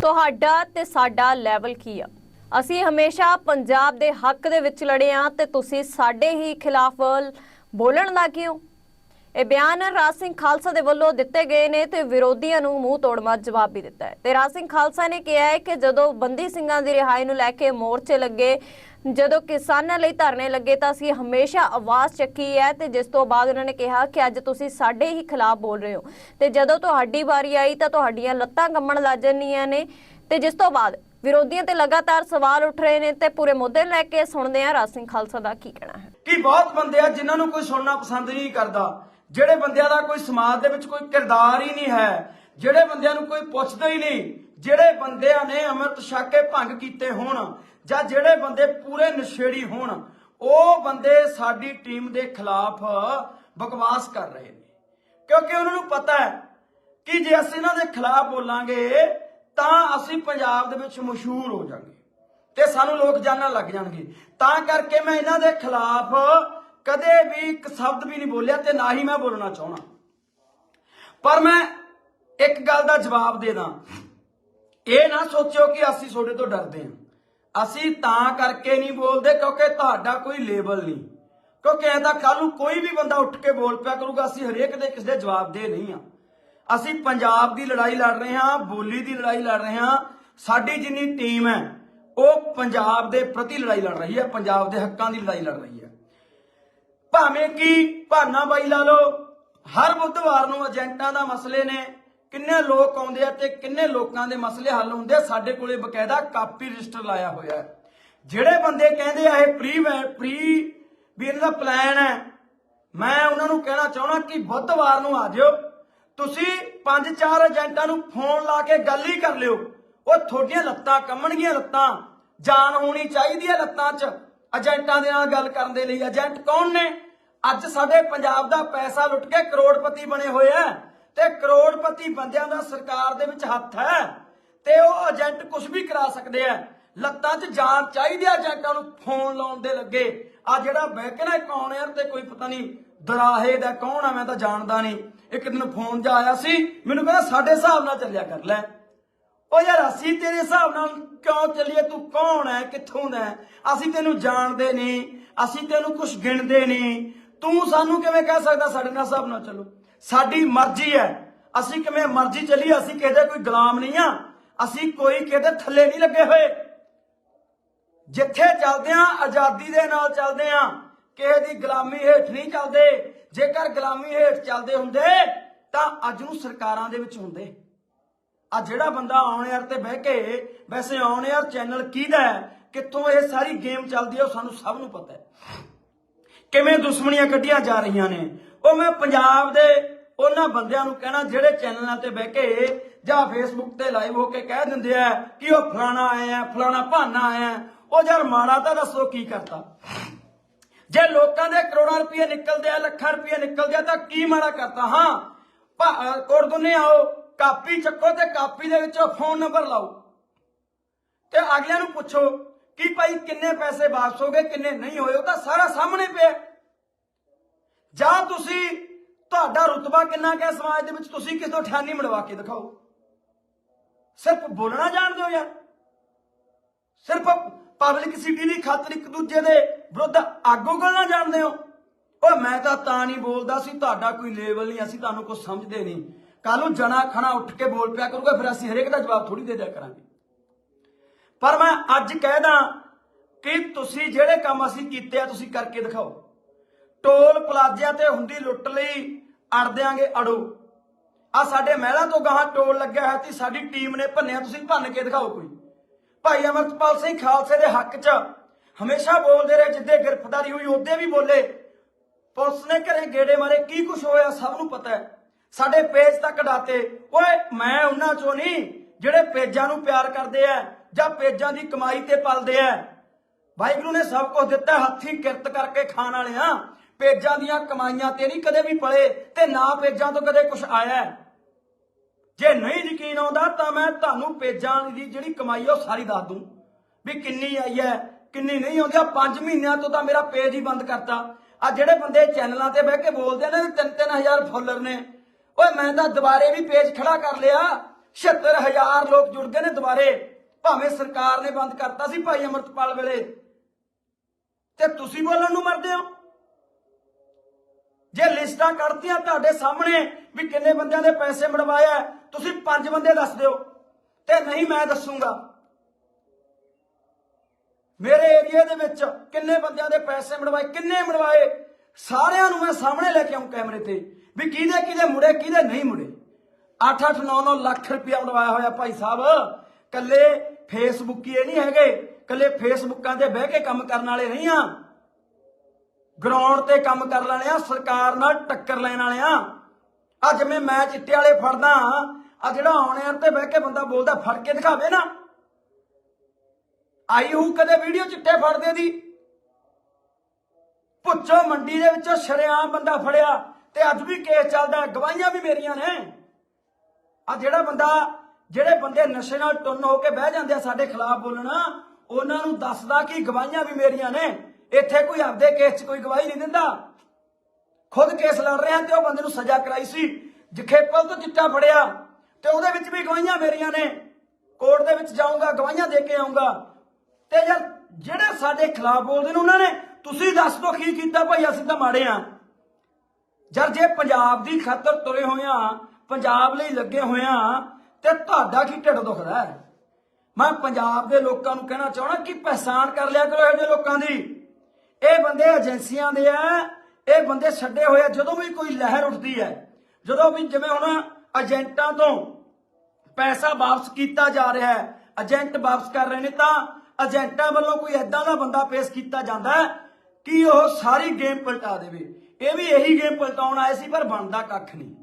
ਤੁਹਾਡਾ ਤੇ ਸਾਡਾ ਲੈਵਲ ਕੀ ਆ? ਅਸੀਂ ਹਮੇਸ਼ਾ ਪੰਜਾਬ ਦੇ ਹੱਕ ਦੇ ਵਿੱਚ ਲੜੇ ਆ ਤੇ ਤੁਸੀਂ ਸਾਡੇ ਹੀ ਖਿਲਾਫ ਬੋਲਣ ਦਾ ਕਿਉਂ ਇਹ ਬਿਆਨ ਰਾਜ ਸਿੰਘ ਖਾਲਸਾ ਦੇ ਵੱਲੋਂ ਦਿੱਤੇ ਗਏ ਨੇ ਤੇ ਵਿਰੋਧੀਆਂ ਨੂੰ ਮੂੰਹ ਤੋੜਮਾ ਜਵਾਬ ਵੀ ਦਿੱਤਾ ਹੈ। ਤੇ ਰਾਜ ਸਿੰਘ ਖਾਲਸਾ ਨੇ ਕਿਹਾ ਹੈ ਕਿ ਜਦੋਂ ਬੰਦੀ ਸਿੰਘਾਂ ਦੀ ਰਿਹਾਈ ਨੂੰ ਲੈ ਕੇ ਮੋਰਚੇ ਲੱਗੇ ਜਦੋਂ ਕਿਸਾਨਾਂ ਲਈ ਧਰਨੇ ਲੱਗੇ ਤਾਂ ਅਸੀਂ ਹਮੇਸ਼ਾ ਆਵਾਜ਼ ਚੱਕੀ ਹੈ ਤੇ ਜਿਸ ਤੋਂ ਬਾਅਦ ਉਹਨਾਂ ਨੇ ਕਿਹਾ ਕਿ ਅੱਜ ਤੁਸੀਂ ਸਾਡੇ ਹੀ ਖਿਲਾਫ ਬੋਲ ਰਹੇ ਹੋ। ਤੇ ਜਦੋਂ ਤੁਹਾਡੀ ਵਾਰੀ ਆਈ ਤਾਂ ਤੁਹਾਡੀਆਂ ਲੱਤਾਂ ਕੰਮਣ ਲੱਗ ਜਾਂਦੀਆਂ ਨੇ। ਤੇ ਜਿਸ ਤੋਂ ਬਾਅਦ ਵਿਰੋਧੀਆਂ ਤੇ ਲਗਾਤਾਰ ਸਵਾਲ ਉੱਠ ਰਹੇ ਨੇ ਤੇ ਪੂਰੇ ਮੁੱਦੇ ਲੈ ਕੇ ਸੁਣਦੇ ਆ ਰਾਜ ਸਿੰਘ ਖਾਲਸਾ ਦਾ ਕੀ ਕਹਿਣਾ ਹੈ। ਕਿ ਬਹੁਤ ਬੰਦੇ ਆ ਜਿਨ੍ਹਾਂ ਨੂੰ ਕੋਈ ਸੁਣਨਾ ਪਸੰਦ ਨਹੀਂ ਕਰਦਾ। ਜਿਹੜੇ ਬੰਦਿਆਂ ਦਾ ਕੋਈ ਸਮਾਜ ਦੇ ਵਿੱਚ ਕੋਈ ਕਿਰਦਾਰ ਹੀ ਨਹੀਂ ਹੈ। ਜਿਹੜੇ ਬੰਦਿਆਂ ਨੂੰ ਕੋਈ ਪੁੱਛਦਾ ਹੀ ਨਹੀਂ। ਜਿਹੜੇ ਬੰਦਿਆਂ ਨੇ ਅੰਮ੍ਰਿਤ ਛਕ ਕੇ ਭੰਗ ਕੀਤੇ ਹੋਣ ਜਾਂ ਜਿਹੜੇ ਬੰਦੇ ਪੂਰੇ ਨਸ਼ੇੜੀ ਹੋਣ, ਉਹ ਬੰਦੇ ਸਾਡੀ ਟੀਮ ਦੇ ਖਿਲਾਫ ਬਕਵਾਸ ਕਰ ਰਹੇ ਨੇ। ਕਿਉਂਕਿ ਉਹਨਾਂ ਨੂੰ ਪਤਾ ਹੈ ਕਿ ਜੇ ਅਸੀਂ ਇਹਨਾਂ ਦੇ ਖਿਲਾਫ ਬੋਲਾਂਗੇ, ਤਾਂ ਅਸੀਂ ਪੰਜਾਬ ਦੇ ਵਿੱਚ ਮਸ਼ਹੂਰ ਹੋ ਜਾਵਾਂਗੇ ਤੇ ਸਾਨੂੰ ਲੋਕ ਜਾਣਨ ਲੱਗ ਜਾਣਗੇ। ਤਾਂ ਕਰਕੇ ਮੈਂ ਇਹਨਾਂ ਦੇ ਖਿਲਾਫ ਕਦੇ ਵੀ ਇੱਕ ਸ਼ਬਦ ਵੀ ਨਹੀਂ ਬੋਲਿਆ ਤੇ ਨਾ ਹੀ ਮੈਂ ਬੋਲਣਾ ਚਾਹਣਾ ਪਰ ਮੈਂ ਇੱਕ ਗੱਲ ਦਾ ਜਵਾਬ ਦੇ ਦਾਂ ਇਹ ਨਾ ਸੋਚਿਓ ਕਿ ਅਸੀਂ ਤੁਹਾਡੇ ਤੋਂ ਡਰਦੇ ਹਾਂ। ਅਸੀਂ ਤਾਂ ਕਰਕੇ ਨਹੀਂ ਬੋਲਦੇ ਕਿਉਂਕਿ ਤੁਹਾਡਾ ਕੋਈ ਲੇਬਲ ਨਹੀਂ। ਕਿਉਂਕਿ ਐਂ ਤਾਂ ਕੱਲ ਨੂੰ ਕੋਈ ਵੀ ਬੰਦਾ ਉੱਠ ਕੇ ਬੋਲ ਪਿਆ ਕਰੂਗਾ, ਅਸੀਂ ਹਰੇਕ ਦੇ ਕਿਸੇ ਦੇ ਜਵਾਬ ਦੇ ਨਹੀਂ ਆ ਅਸੀਂ ਪੰਜਾਬ ਦੀ ਲੜਾਈ ਲੜ ਰਹੇ ਹਾਂ, ਬੋਲੀ ਦੀ ਲੜਾਈ ਲੜ ਰਹੇ ਹਾਂ। ਸਾਡੀ ਜਿੰਨੀ ਟੀਮ ਹੈ, ਉਹ ਪੰਜਾਬ ਦੇ ਪ੍ਰਤੀ ਲੜਾਈ ਲੜ ਰਹੀ ਹੈ, ਪੰਜਾਬ ਦੇ ਹੱਕਾਂ ਦੀ ਲੜਾਈ ਲੜ ਰਹੀ ਹੈ। ਭਾਵੇਂ ਕਿ ਭਾਨਾ ਬਾਈ ਲਾ ਲਓ, ਹਰ ਬੁੱਧਵਾਰ ਨੂੰ ਏਜੰਟਾਂ ਦਾ ਮਸਲੇ ਨੇ ਕਿੰਨੇ ਲੋਕ ਆਉਂਦੇ ਆ ਤੇ ਕਿੰਨੇ ਲੋਕਾਂ ਦੇ ਮਸਲੇ ਹੱਲ ਹੁੰਦੇ ਆ? ਸਾਡੇ ਕੋਲੇ ਬਕਾਇਦਾ ਕਾਪੀ ਰਜਿਸਟਰ ਲਾਇਆ ਹੋਇਆ ਹੈ। ਜਿਹੜੇ ਬੰਦੇ ਕਹਿੰਦੇ ਆ ਇਹ ਪ੍ਰੀ ਪ੍ਰੀ ਵੀ ਇਹਨਾਂ ਦਾ ਪਲਾਨ ਹੈ, ਮੈਂ ਉਹਨਾਂ ਨੂੰ ਕਹਿਣਾ ਚਾਹਣਾ ਕਿ ਬੁੱਧਵਾਰ ਨੂੰ ਆ ਜਿਓ। ਤੁਸੀਂ ਪੰਜ ਚਾਰ ਏਜੰਟਾਂ ਨੂੰ ਫੋਨ ਲਾ ਕੇ ਗੱਲ ਹੀ ਕਰ ਲਿਓ। ਉਹ ਤੁਹਾਡੀਆਂ ਲੱਤਾਂ ਕੰਮਣਗੀਆਂ ਲੱਤਾਂ। ਜਾਨ ਹੋਣੀ ਚਾਹੀਦੀ ਹੈ ਲੱਤਾਂ 'ਚ। ਏਜੰਟਾਂ ਦੇ ਨਾਲ ਗੱਲ ਕਰਨ ਦੇ ਲਈ ਏਜੰਟ ਕੌਣ ਨੇ? ਅੱਜ ਸਾਡੇ ਪੰਜਾਬ ਦਾ ਪੈਸਾ ਲੁੱਟ ਕੇ ਕਰੋੜਪਤੀ ਬਣੇ ਹੋਏ ਆ। ਤੇ ਕਰੋੜਪਤੀ ਬੰਦਿਆਂ ਦਾ ਸਰਕਾਰ ਦੇ ਵਿੱਚ ਹੱਥ ਹੈ ਤੇ ਉਹ ਏਜੰਟ ਕੁਝ ਵੀ ਕਰਾ ਸਕਦੇ ਆ। ਲੱਤਾਂ 'ਚ ਜਾਨ ਚਾਹੀਦੀ ਆ ਏਜੰਟਾਂ ਨੂੰ ਫੋਨ ਲਾਉਣ ਦੇ ਲੱਗੇ। ਆ ਜਿਹੜਾ ਬਹਿਕਣਾ ਕੌਣ ਯਾਰ, ਤੇ ਕੋਈ ਪਤਾ ਨਹੀਂ ਦਰਾਹੇ ਦਾ ਕੌਣ ਆ, ਮੈਂ ਤਾਂ ਜਾਣਦਾ ਨਹੀਂ। ਇੱਕ ਦਿਨ ਫੋਨ ਜਾ ਆਇਆ ਸੀ, ਮੈਨੂੰ ਕਹਿੰਦਾ ਸਾਡੇ ਹਿਸਾਬ ਨਾਲ ਚੱਲਿਆ ਕਰ ਲੈ। ਉਹ ਯਾਰ ਅਸੀਂ ਤੇਰੇ ਹਿਸਾਬ ਨਾਲ ਕਿਉਂ ਚੱਲੀਏ, ਤੂੰ ਕੌਣ ਹੈ ਕਿੱਥੋਂ ਦਾ ਅਸੀਂ ਤੈਨੂੰ ਜਾਣਦੇ ਨਹੀਂ, ਅਸੀਂ ਤੈਨੂੰ ਕੁਝ ਗਿਣਦੇ ਨਹੀਂ। ਤੂੰ ਸਾਨੂੰ ਕਿਵੇਂ ਕਹਿ ਸਕਦਾ ਸਾਡੇ ਨਾਲ ਹਿਸਾਬ ਨਾਲ ਚੱਲੋ? ਸਾਡੀ ਮਰਜ਼ੀ ਹੈ। ਅਸੀਂ ਕਿਵੇਂ ਮਰਜ਼ੀ ਚੱਲੀ ਅਸੀਂ ਕਿਸੇ ਦੇ ਕੋਈ ਗੁਲਾਮ ਨਹੀਂ ਆ। ਅਸੀਂ ਕੋਈ ਕਿਸੇ ਥੱਲੇ ਨਹੀਂ ਲੱਗੇ ਹੋਏ। ਜਿੱਥੇ ਚੱਲਦੇ ਆ, ਆਜ਼ਾਦੀ ਦੇ ਨਾਲ ਚੱਲਦੇ ਆ। ਕਿਸੇ ਦੀ ਗੁਲਾਮੀ ਹੇਠ ਨਹੀਂ ਚੱਲਦੇ। ਜੇਕਰ ਗੁਲਾਮੀ ਹੇਠ ਚੱਲਦੇ ਹੁੰਦੇ, ਤਾਂ ਅੱਜ ਨੂੰ ਸਰਕਾਰਾਂ ਦੇ ਵਿੱਚ ਹੁੰਦੇ। ਆ ਜਿਹੜਾ ਬੰਦਾ ਔਨ 에ਅਰ ਤੇ ਬਹਿ ਕੇ, ਵੈਸੇ ਔਨ 에ਅਰ ਚੈਨਲ ਕਿਹਦਾ ਹੈ, ਕਿੱਥੋਂ ਇਹ ਸਾਰੀ ਗੇਮ ਚੱਲਦੀ ਹੈ ਉਹ ਸਾਨੂੰ ਸਭ ਨੂੰ ਪਤਾ ਹੈ। ਕਿਵੇਂ ਦੁਸ਼ਮਣੀਆਂ ਕੱਢੀਆਂ ਜਾ ਰਹੀਆਂ ਨੇ। ਉਹ ਮੈਂ ਪੰਜਾਬ ਦੇ ਉਹਨਾਂ ਬੰਦਿਆਂ ਨੂੰ ਕਹਿਣਾ, ਜਿਹੜੇ ਚੈਨਲਾਂ ਤੇ ਬਹਿ ਕੇ ਜਾਂ ਫੇਸਬੁੱਕ ਤੇ ਲਾਈਵ ਹੋ ਕੇ ਕਹਿ ਦਿੰਦੇ ਆ ਕਿ ਉਹ ਫਲਾਣਾ ਆਇਆ ਫਲਾਣਾ ਭਾਨਾ ਆਇਆ ਉਹ ਯਾਰ ਮਾੜਾ ਤਾਂ ਦੱਸੋ ਕੀ ਕਰਤਾ ਜੇ ਲੋਕਾਂ ਦੇ ਕਰੋੜਾਂ ਰੁਪਏ ਨਿਕਲਦੇ ਆ, ਲੱਖਾਂ ਰੁਪਏ ਨਿਕਲਦੇ ਆ, ਤਾਂ ਕੀ ਮਾੜਾ ਕਰਤਾ ਹਾਂ ਕੋੜਦੁਨੇ ਆਓ, ਕਾਪੀ ਚੱਕੋ ਤੇ ਕਾਪੀ ਦੇ ਵਿੱਚ ਫੋਨ ਨੰਬਰ ਲਾਓ। ਤੇ ਅਗਲਿਆਂ ਨੂੰ ਪੁੱਛੋ ਕਿ ਭਾਈ ਕਿੰਨੇ ਪੈਸੇ ਵਾਪਸ ਹੋ ਗਏ, ਕਿੰਨੇ ਨਹੀਂ ਹੋਏ, ਉਹ ਤਾਂ ਸਾਰਾ ਸਾਹਮਣੇ ਪਿਆ। ਜਾਂ ਤੁਸੀਂ ਤੁਹਾਡਾ ਰੁਤਬਾ ਕਿੰਨਾ ਕੁ ਸਮਾਜ ਦੇ ਵਿੱਚ ਤੁਸੀਂ ਕਿਸ ਤੋਂ ਠਾਨੀ ਮੜਵਾ ਕੇ ਦਿਖਾਓ। ਸਿਰਫ ਬੋਲਣਾ ਜਾਣਦੇ ਹੋ ਯਾਰ। ਸਿਰਫ ਪਬਲਿਕ ਸਿਟੀ ਦੀ ਖਾਤਰ ਇੱਕ ਦੂਜੇ ਦੇ ਵਿਰੁੱਧ ਆਗੂ ਉਗਲਣਾ ਜਾਣਦੇ ਹੋ। ਉਹ ਮੈਂ ਤਾਂ ਤਾਂ ਨਹੀਂ ਬੋਲਦਾ ਸੀ ਤੁਹਾਡਾ ਕੋਈ ਲੈਵਲ ਨਹੀਂ, ਅਸੀਂ ਤੁਹਾਨੂੰ ਕੁਝ ਸਮਝਦੇ ਨਹੀਂ। ਕੱਲ ਨੂੰ ਜਣਾ ਖਣਾ ਉੱਠ ਕੇ ਬੋਲ ਪਿਆ ਕਰੂਗਾ, ਫਿਰ ਅਸੀਂ ਹਰੇਕ ਦਾ ਜਵਾਬ ਥੋੜੀ ਦੇ ਦਿਆ ਕਰਾਂਗੇ। ਪਰ ਮੈਂ ਅੱਜ ਕਹਿਦਾ ਕਿ ਤੁਸੀਂ ਜਿਹੜੇ ਕੰਮ ਅਸੀਂ ਕੀਤੇ ਆ, ਤੁਸੀਂ ਕਰਕੇ ਦਿਖਾਓ। ਟੋਲ ਪਲਾਜ਼ਿਆਂ ਤੇ ਹੁੰਦੀ ਲੁੱਟ ਲਈ ਅੜ ਦਿਆਂਗੇ ਅੜੋ। ਆ ਸਾਡੇ ਮਹਿਲਾ ਤੋਂ ਗਾਹਾਂ ਟੋਲ ਲੱਗਿਆ ਹੋਇਆ ਸੀ, ਸਾਡੀ ਟੀਮ ਨੇ ਭੰਨਿਆ, ਤੁਸੀਂ ਭੰਨ ਕੇ ਦਿਖਾਓ ਕੋਈ। ਭਾਈ ਅਮਰਤਪਾਲ ਸਿੰਘ ਖਾਲਸੇ ਦੇ ਹੱਕ 'ਚ ਹਮੇਸ਼ਾ ਬੋਲਦੇ ਰਹੇ, ਜਿੱਦੇ ਗ੍ਰਿਫਤਾਰੀ ਹੋਈ, ਉਹਦੇ ਵੀ ਬੋਲੇ। ਪੁਲਿਸ ਨੇ ਘਰੇ ਗੇੜੇ ਮਾਰੇ, ਕੀ ਕੁਝ ਹੋਇਆ ਸਭ ਨੂੰ ਪਤਾ ਹੈ। ਸਾਡੇ ਪੇਜ ਤੱਕ ਡਾਤੇ ਓਏ, ਮੈਂ ਉਹਨਾਂ ਚੋਂ ਨਹੀਂ, ਜਿਹੜੇ ਪੇਜਾਂ ਨੂੰ ਪਿਆਰ ਕਰਦੇ ਆ, ਜਾਂ ਪੇਜਾਂ ਦੀ ਕਮਾਈ ਤੇ ਪਲਦੇ ਆ। ਵਾਹਿਗੁਰੂ ਨੇ ਸਭ ਕੁਝ ਦਿੱਤਾ, ਹੱਥੀ ਕਿਰਤ ਕਰਕੇ ਖਾਣ ਵਾਲਿਆਂ। ਪੇਜਾਂ ਦੀਆਂ ਕਮਾਈਆਂ ਤੇ ਨਹੀਂ ਕਦੇ ਵੀ ਪਲੇ ਤੇ ਨਾ ਪੇਜਾਂ ਤੋਂ ਕਦੇ ਕੁਝ ਆਇਆ ਜੇ ਨਹੀਂ ਯਕੀਨ ਆਉਂਦਾ ਤਾਂ ਮੈਂ ਤੁਹਾਨੂੰ ਪੇਜਾਂ ਦੀ ਜਿਹੜੀ ਕਮਾਈ ਉਹ ਸਾਰੀ ਦੱਸ ਦੂੰ। ਵੀ ਕਿੰਨੀ ਆਈ ਹੈ, ਕਿੰਨੀ ਨਹੀਂ ਆਉਂਦੀ। ਆ 5 ਮਹੀਨਿਆਂ ਤੋਂ ਤਾਂ ਮੇਰਾ ਪੇਜ ਹੀ ਬੰਦ ਕਰਤਾ। ਆ ਜਿਹੜੇ ਬੰਦੇ ਚੈਨਲਾਂ ਤੇ ਬਹਿ ਕੇ ਬੋਲਦੇ ਨੇ 3-3000 ਫਾਲੋਅਰ ਨੇ, ਓਏ ਮੈਂ ਤਾਂ ਦੁਬਾਰੇ ਵੀ ਪੇਜ ਖੜਾ ਕਰ ਲਿਆ। 76000 ਲੋਕ ਜੁੜ ਗਏ ਨੇ ਦੁਬਾਰੇ। ਭਾਵੇਂ ਸਰਕਾਰ ਨੇ ਬੰਦ ਕਰਤਾ ਸੀ ਭਾਈ ਅਮਰਤਪਾਲ ਵੇਲੇ। ਤੇ ਤੁਸੀਂ ਬੋਲਣ ਨੂੰ ਮਰਦੇ ਹੋ? ਜੇ ਲਿਸਟਾਂ ਕੱਢਤੀਆਂ ਤੁਹਾਡੇ ਸਾਹਮਣੇ ਵੀ ਕਿੰਨੇ ਬੰਦਿਆਂ ਦੇ ਪੈਸੇ ਮੜਵਾਏ ਆ, ਤੁਸੀਂ ਪੰਜ ਬੰਦੇ ਦੱਸ ਦਿਓ ਤੇ ਨਹੀਂ ਮੈਂ ਦੱਸੂਗਾ। ਮੇਰੇ ਏਰੀਆ ਦੇ ਵਿੱਚ ਕਿੰਨੇ ਬੰਦਿਆਂ ਦੇ ਪੈਸੇ ਮੜਵਾਏ, ਕਿੰਨੇ ਮੜਵਾਏ, ਸਾਰਿਆਂ ਨੂੰ ਮੈਂ ਸਾਹਮਣੇ ਲੈ ਕੇ ਆਉਂ ਕੈਮਰੇ ਤੇ ਵੀ ਕਿਹਦੇ ਕਿਹਦੇ ਮੁੜੇ, ਕਿਹਦੇ ਨਹੀਂ ਮੁੜੇ। 8-8 9-9 ਲੱਖ ਰੁਪਇਆ ਮੜਵਾਇਆ ਹੋਇਆ ਭਾਈ ਸਾਹਿਬ। ਕੱਲੇ ਫੇਸਬੁੱਕੀ ਇਹ ਨਹੀਂ ਹੈਗੇ, ਕੱਲੇ ਫੇਸਬੁੱਕਾਂ ਤੇ ਬਹਿ ਕੇ ਕੰਮ ਕਰਨ ਵਾਲੇ ਨਹੀਂ ਆ। ਗਰਾਊਂਡ ਤੇ ਕੰਮ ਕਰ ਲੈਣੇ ਆ ਸਰਕਾਰ ਨਾਲ ਟੱਕਰ ਲੈਣ ਵਾਲੇ ਆ ਆ ਜਿਵੇਂ ਮੈਂ ਚਿੱਟੇ ਵਾਲੇ ਫੜਦਾ ਆ ਜਿਹੜਾ ਆਉਣੇ ਤੇ ਬਹਿ ਕੇ ਬੰਦਾ ਬੋਲਦਾ, ਫੜ ਕੇ ਦਿਖਾਵੇ ਨਾ। ਆਈ ਹੂ ਕਦੇ ਵੀਡੀਓ ਚਿੱਟੇ ਫੜਦੇ ਦੀ? ਪੁੱਛੋ, ਮੰਡੀ ਦੇ ਵਿੱਚੋਂ ਸ਼ਰੇਆਮ ਬੰਦਾ ਫੜਿਆ ਤੇ ਅੱਜ ਵੀ ਕੇਸ ਚੱਲਦਾ, ਗਵਾਹੀਆਂ ਵੀ ਮੇਰੀਆਂ ਨੇ। ਆ ਜਿਹੜਾ ਬੰਦਾ, ਜਿਹੜੇ ਬੰਦੇ ਨਸ਼ੇ ਨਾਲ ਟੁੰਨ ਹੋ ਕੇ ਬਹਿ ਜਾਂਦੇ ਆ ਸਾਡੇ ਖਿਲਾਫ ਬੋਲਣਾ, ਉਹਨਾਂ ਨੂੰ ਦੱਸਦਾ ਕਿ ਗਵਾਹੀਆਂ ਵੀ ਮੇਰੀਆਂ ਨੇ। ਇੱਥੇ ਕੋਈ ਆਪਦੇ ਕੇਸ 'ਚ ਕੋਈ ਗਵਾਹੀ ਨਹੀਂ ਦਿੰਦਾ। ਖੁਦ ਕੇਸ ਲੜ ਰਿਹਾ ਤੇ ਉਹ ਬੰਦੇ ਨੂੰ ਸਜ਼ਾ ਕਰਾਈ ਸੀ। ਜਖੇਪਲ ਤੋਂ ਚਿੱਟਾ ਫੜਿਆ ਤੇ ਉਹਦੇ ਵਿੱਚ ਵੀ ਗਵਾਹੀਆਂ ਮੇਰੀਆਂ ਨੇ। ਕੋਰਟ ਦੇ ਵਿੱਚ ਜਾਊਂਗਾ, ਗਵਾਹੀਆਂ ਦੇ ਕੇ ਆਊਂਗਾ। ਤੇ ਯਾਰ, ਜਿਹੜੇ ਸਾਡੇ ਖਿਲਾਫ ਬੋਲਦੇ ਨੇ ਉਹਨਾਂ ਨੇ, ਤੁਸੀਂ ਦੱਸ ਦੋ ਕੀ ਕੀਤਾ ਭਾਈ, ਅਸੀਂ ਤਾਂ ਮਾੜੇ ਆ। ਜਦ ਜੇ ਪੰਜਾਬ ਦੀ ਖਾਤਰ ਤੁਰੇ ਹੋਏ ਆ, ਪੰਜਾਬ ਲਈ ਲੱਗੇ ਹੋਏ ਆ, ਤੇ ਤੁਹਾਡਾ ਕੀ ਢਿੱਡ ਦੁਖਦਾ ਹੈ? ਮੈਂ ਪੰਜਾਬ ਦੇ ਲੋਕਾਂ ਨੂੰ ਕਹਿਣਾ ਚਾਹਣਾ ਕਿ ਪਹਿਚਾਣ ਕਰ ਲਿਆ ਕਰੋ ਇਹੋ ਜਿਹੇ ਲੋਕਾਂ ਦੀ। ਇਹ ਬੰਦੇ ਏਜੰਸੀਆਂ ਦੇ ਆ, ਇਹ ਬੰਦੇ ਛੱਡੇ ਹੋਏ ਆ, ਜਦੋਂ ਵੀ ਕੋਈ ਲਹਿਰ ਉੱਠਦੀ ਹੈ, ਜਦੋਂ ਵੀ ਜਿਵੇਂ ਹੁਣ ਏਜੰਟਾਂ ਤੋਂ ਪੈਸਾ ਵਾਪਸ ਕੀਤਾ ਜਾ ਰਿਹਾ ਹੈ, ਏਜੰਟ ਵਾਪਸ ਕਰ ਰਹੇ ਨੇ ਤਾਂ ਏਜੰਟਾਂ ਵੱਲੋਂ ਕੋਈ ਐਦਾਂ ਦਾ ਬੰਦਾ ਪੇਸ਼ ਕੀਤਾ ਜਾਂਦਾ ਹੈ ਕਿ ਉਹ ਸਾਰੀ ਗੇਮ ਪਲਟਾ ਦੇਵੇ। ਇਹ ਵੀ ਇਹੀ ਗੇਮ ਪਲਟਾਉਣ ਆਏ ਸੀ, ਪਰ ਬਣਦਾ ਕੱਖ ਨਹੀਂ।